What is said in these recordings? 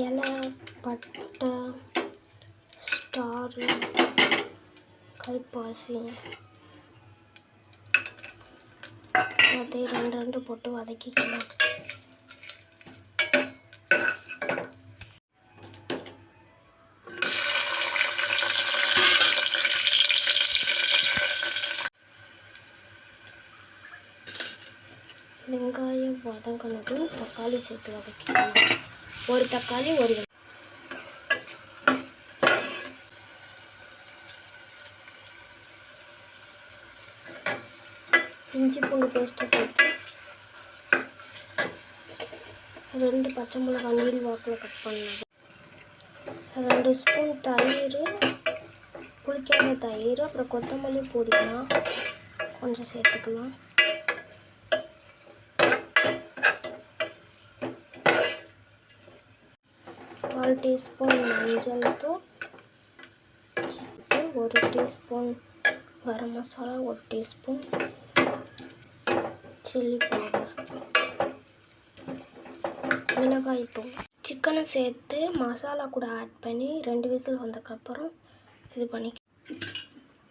இலை பட்டை ஸ்டாரு கல்பாசி. அதை ரெண்டு ரெண்டு போட்டு வதக்கிக்கலாம் வெங்காயம் வதங்கினதும் தக்காளி சேர்த்து வதக்கிக்கலாம் ஒரு தக்காளி ஒரு இஞ்சி பூண்டு பேஸ்ட்டு சேர்த்து ரெண்டு பச்சை மிளகாய் நீள் வாக்கில் கட் பண்ணது. ரெண்டு ஸ்பூன் தயிர் புளிக்காத தயிர் அப்புறம் கொத்தமல்லி புதினா கொஞ்சம் சேர்த்துக்கலாம். கால் டீஸ்பூன் மஞ்சள் தூள் ஒரு டீஸ்பூன் கரம் மசாலா ஒரு டீஸ்பூன் சில்லி பவுடர். மிளகாய் தூள். சிக்கனை சேர்த்து மசாலா கூட ஆட் பண்ணி ரெண்டு விசில் வந்ததுக்கப்புறம் இது பண்ணி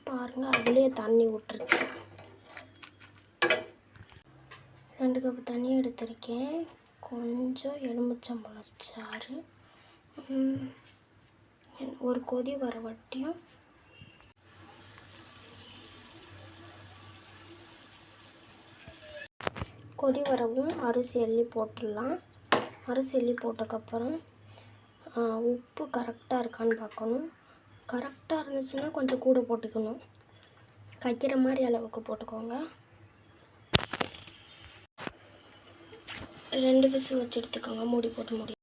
பாருங்கள் அதுலேயே தண்ணி விட்டுருச்சு ரெண்டு கப் தண்ணி எடுத்திருக்கேன். கொஞ்சம் எலுமிச்சம்பழம் சாறு. ஒரு கொதி வர வட்டியும் கொதி வரவும் அரிசி அள்ளி போட்டுடலாம். அரிசி அள்ளி போட்டதுக்கப்புறம் உப்பு கரெக்டாக இருக்கான்னு பார்க்கணும். கரெக்டாக இருந்துச்சுன்னா கொஞ்சம் கூட போட்டுக்கணும். கைக்கிற மாதிரி அளவுக்கு போட்டுக்கோங்க. ரெண்டு விசில் வச்சு எடுத்துக்கோங்க. மூடி போட்டு முடி.